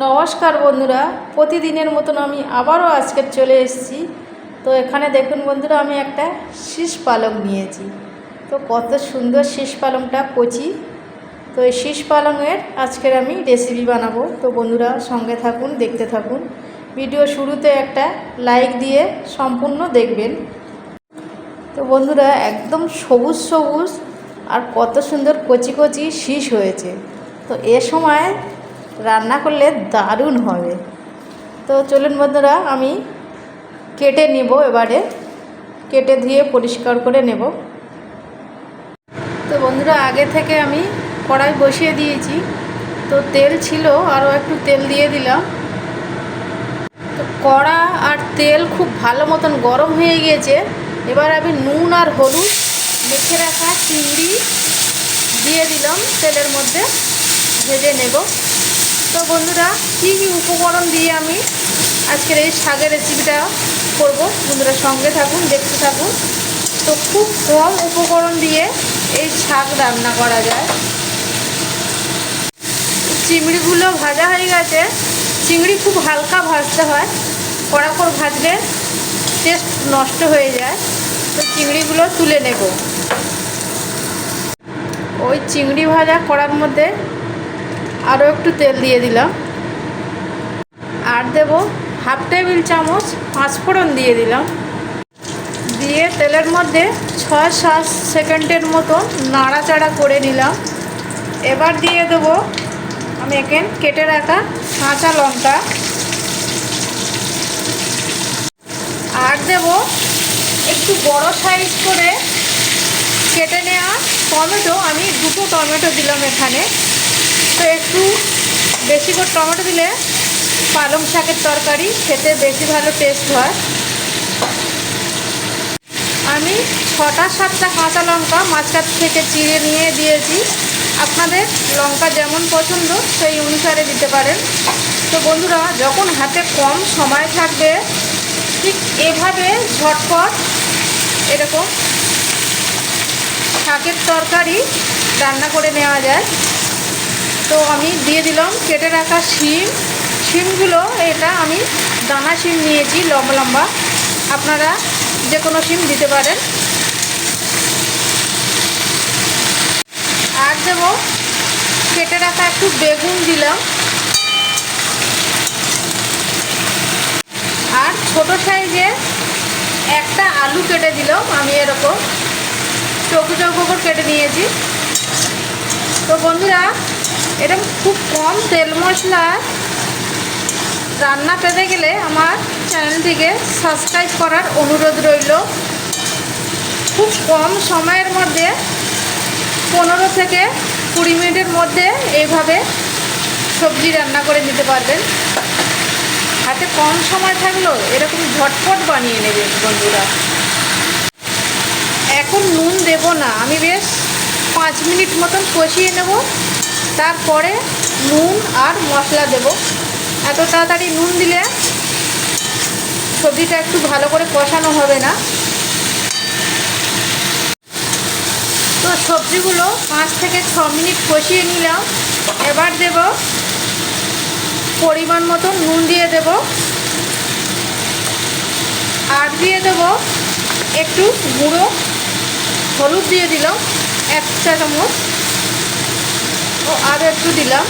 নমস্কার বন্ধুরা, প্রতিদিনের মতন আমি আবারও আজকে চলে এসেছি। তো এখানে দেখুন বন্ধুরা, আমি একটা শীষ পালং নিয়েছি। তো কত সুন্দর শীষ পালংটা কচি। তো এই শীষ পালংয়ের আজকের আমি রেসিপি বানাবো। তো বন্ধুরা, সঙ্গে থাকুন, দেখতে থাকুন। ভিডিও শুরুতে একটা লাইক দিয়ে সম্পূর্ণ দেখবেন। তো বন্ধুরা, একদম সবুজ সবুজ আর কত সুন্দর কচি কচি শীষ হয়েছে। তো এ সময় রান্না করলে দারুণ হবে। তো চলুন বন্ধুরা, আমি কেটে নেব এবারে। কেটে ধুয়ে পরিষ্কার করে নেব। তো বন্ধুরা, আগে থেকে আমি কড়াই বসিয়ে দিয়েছি। তো তেল ছিল, আরও একটু তেল দিয়ে দিলাম। তো কড়া আর তেল খুব ভালো মতন গরম হয়ে গিয়েছে। এবার আমি নুন আর হলুদ মেখে রাখা চিংড়ি দিয়ে দিলাম তেলের মধ্যে, ভেজে নেব। তো বন্ধুরা, কী কী উপকরণ দিয়ে আমি আজকের এই শাকের রেসিপিটা করব? বন্ধুরা, সঙ্গে থাকুন, দেখতে থাকুন। তো খুব কম উপকরণ দিয়ে এই শাক রান্না করা যায়। চিংড়িগুলো ভাজা হয়ে গেছে। চিংড়ি খুব হালকা ভাজতে হয়। কড়া করে ভাজলে টেস্ট নষ্ট হয়ে যায়। তো চিংড়িগুলো তুলে নেব। ওই চিংড়ি ভাজা কড়ার মধ্যে আরও একটু তেল দিয়ে দিলাম। আর দেব হাফ টেবিল চামচ পাঁচফোড়ন দিয়ে দিলাম। দিয়ে তেলের মধ্যে ছয় সাত সেকেন্ডের মতো নাড়াচাড়া করে নিলাম। এবার দিয়ে দেবো আমি এখানে কেটে রাখা কাঁচা লঙ্কা। আর দেব একটু বড় সাইজ করে কেটে নেওয়া টমেটো। আমি দুটো টমেটো দিলাম এখানে। তো একটু বেশি করে টমেটো দিলে পালং শাকের তরকারি খেতে বেশি ভালো টেস্ট হয়। আমি ছটা সাতটা কাঁচা লঙ্কা, মাঝখান থেকে চিড়ে নিয়ে দিয়েছি। আপনাদের লঙ্কা যেমন পছন্দ, সেই অনুসারে দিতে পারেন। তো বন্ধুরা, যখন হাতে কম সময় থাকবে, ঠিক এভাবে ঝটপট এরকম শাকের তরকারি রান্না করে নেওয়া যায়। তো আমি দিয়ে দিলাম, কেটে রাখা শিম। শিমগুলো, এটা আমি দানা শিম নিয়েছি, লম্বা লম্বা। আপনারা যে কোনো শিম দিতে পারেন। আর দেবো, কেটে রাখা একটু বেগুন দিলাম। আর ছোট সাইজে একটা আলু কেটে দিলাম আমি এরকম। চৌকো চৌকো করে কেটে নিয়েছি। তো বন্ধুরা এরকম খুব কম তেল মশলা রান্না পেতে গেলে আমার চ্যানেলটিকে সাবস্ক্রাইব করার অনুরোধ রইল। খুব কম সময়ের মধ্যে, পনেরো থেকে কুড়ি মিনিটের মধ্যে এইভাবে সবজি রান্না করে নিতে পারবেন। হাতে কম সময় থাকলেও এরকম ঝটপট বানিয়ে নেবেন বন্ধুরা। এখন নুন দেব না, আমি বেশ পাঁচ মিনিট মতন কষিয়ে নেব। তারপরে নুন আর মশলা দেব। এত তাড়াতাড়ি নুন দিলে সবজিটা একটু ভালো করে কষানো হবে না। তো সবজিগুলো পাঁচ থেকে ছ মিনিট কষিয়ে নিলাম। এবার দেব পরিমাণ মতো নুন দিয়ে দেব। আর দিয়ে দেব একটু গুঁড়ো, হলুদ দিয়ে দিলাম, এক চা চামচ ও আরও একটু দিলাম।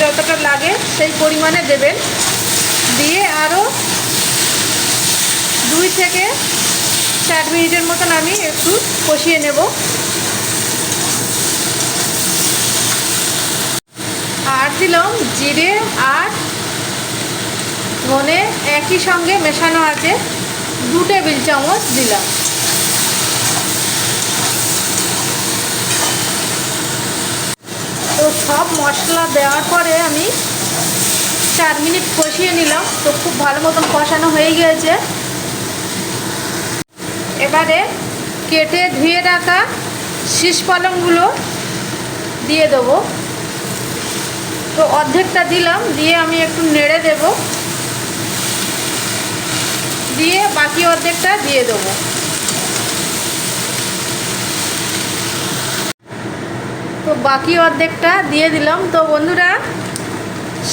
যতটা লাগে সেই পরিমাণে দেবেন। দিয়ে আরও দুই থেকে চার মিনিটের মতন আমি একটু কষিয়ে নেব। আর দিলাম জিরে আর ধনে একই সঙ্গে মেশানো আছে। দু টেবিল চামচ দিলাম। সব মশলা দেওয়ার পরে আমি চার মিনিট কষিয়ে নিলাম। তো খুব ভালো মতন কষানো হয়ে গিয়েছে। এবারে কেটে ধুয়ে রাখা শীষ পালংগুলো দিয়ে দেবো। তো অর্ধেকটা দিলাম, দিয়ে আমি একটু নেড়ে দেব। দিয়ে বাকি অর্ধেকটা দিয়ে দেবো। তো বাকি অর্ধেকটা দিয়ে দিলাম। তো বন্ধুরা,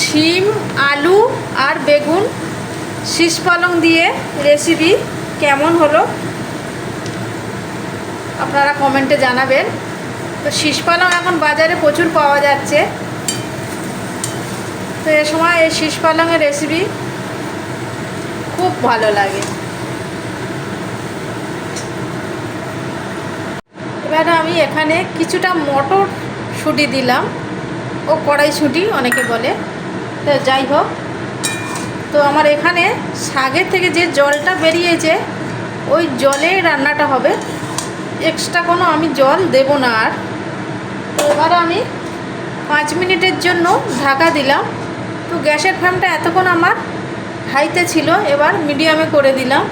শিম, আলু আর বেগুন, শীষ পালং দিয়ে রেসিপি কেমন হলো? আপনারা কমেন্টে জানাবেন। তো শীষ পালং এখন বাজারে প্রচুর পাওয়া যাচ্ছে। তো এ সময় এই শীষ পালংয়ের রেসিপি খুব ভালো লাগে। এবারে আমি এখানে কিছুটা মটর শুটি দিলাম। ও কড়াইশুঁটি অনেকে বলে। তো যাই হোক। তো আমার এখানে শাকের থেকে যে জলটা বেরিয়েছে, ওই জলে রান্নাটা হবে। এক্সট্রা কোনো আমি জল দেব না আর। তো এবার আমি পাঁচ মিনিটের জন্য ঢাকা দিলাম। তো গ্যাসের ফ্লেমটা এতক্ষণ আমার হাইতে ছিল, এবার মিডিয়ামে করে দিলাম।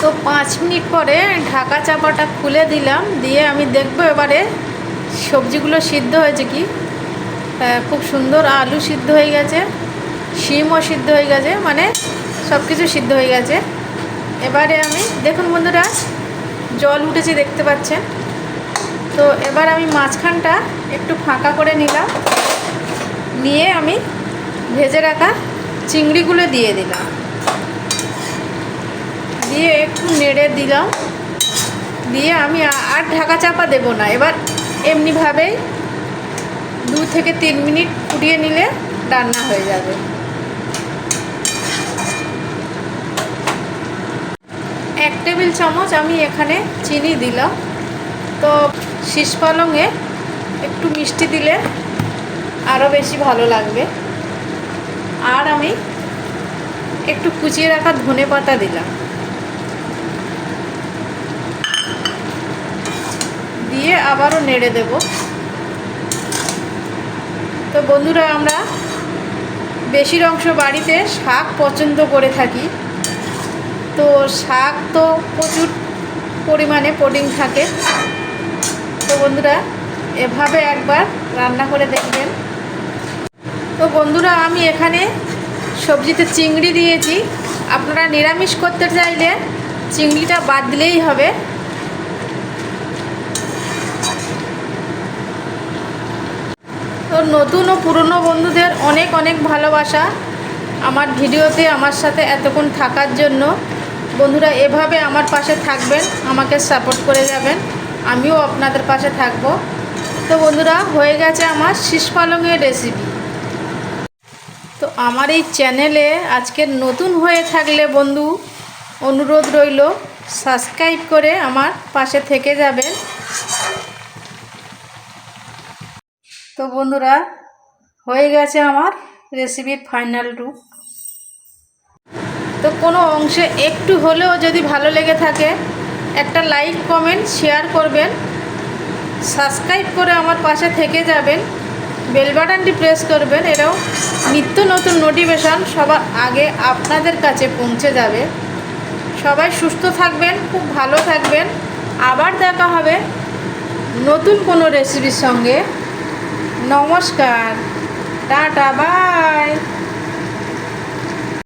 তো পাঁচ মিনিট পরে ঢাকা চাপাটা খুলে দিলাম, দিয়ে আমি দেখব এবারে সবজিগুলো সিদ্ধ হয়েছে কি। খুব সুন্দর আলু সিদ্ধ হয়ে গেছে, শিমও সিদ্ধ হয়ে গেছে মানে সব কিছু সিদ্ধ হয়ে গেছে। এবারে আমি, দেখুন বন্ধুরা, জল উঠেছে দেখতে পাচ্ছেন। তো এবার আমি মাঝখানটা একটু ফাঁকা করে নিলাম, নিয়ে আমি ভেজে রাখা চিংড়িগুলো দিয়ে দিলাম। দিয়ে একটু নেড়ে দিলাম। দিয়ে আমি আর ঢাকা চাপা দেব না। এবার এমনিভাবেই দু থেকে তিন মিনিট ফুটিয়ে নিলে রান্না হয়ে যাবে। এক টেবিল চামচ আমি এখানে চিনি দিলাম। তো শীষ পালংয়ে একটু মিষ্টি দিলে আরও বেশি ভালো লাগবে। আর আমি একটু কুচিয়ে রাখা ধনে পাতা দিলাম। দিয়ে আবারও নেড়ে দেব। তো বন্ধুরা, আমরা বেশির অংশ বাড়িতে শাক পছন্দ করে থাকি। তো শাক তো প্রচুর পরিমাণে প্রোটিন থাকে। তো বন্ধুরা, এভাবে একবার রান্না করে দেখবেন। তো বন্ধুরা, আমি এখানে সবজিতে চিংড়ি দিয়েছি। আপনারা নিরামিষ করতে চাইলে চিংড়িটা বাদ দিলেই হবে। নতুন ও পুরনো বন্ধুদের অনেক অনেক ভালোবাসা আমার ভিডিওতে আমার সাথে এতক্ষণ থাকার জন্য। বন্ধুরা, এভাবে আমার পাশে থাকবেন, আমাকে সাপোর্ট করে যাবেন। আমিও আপনাদের পাশে থাকব। তো বন্ধুরা, হয়ে গেছে আমার শীষ পালংয়ের রেসিপি তো আমার এই চ্যানেলে আজকে নতুন হয়ে থাকলে বন্ধু, অনুরোধ রইল সাবস্ক্রাইব করে আমার পাশে থেকে যাবেন তো বন্ধুরা, হয়ে গেছে আমার রেসিপির ফাইনাল রূপ তো কোনো অংশে একটু হলেও যদি ভালো লেগে থাকে, একটা লাইক কমেন্ট শেয়ার করবেন। সাবস্ক্রাইব করে আমার পাশে থেকে যাবেন। বেল বাটনটি প্রেস করবেন, এরাও নিত্য নতুন নোটিফিকেশান সবার আগে আপনাদের কাছে পৌঁছে যাবে। সবাই সুস্থ থাকবেন, খুব ভালো থাকবেন। আবার দেখা হবে নতুন কোনো রেসিপির সঙ্গে। নমস্কার টাটা বাই।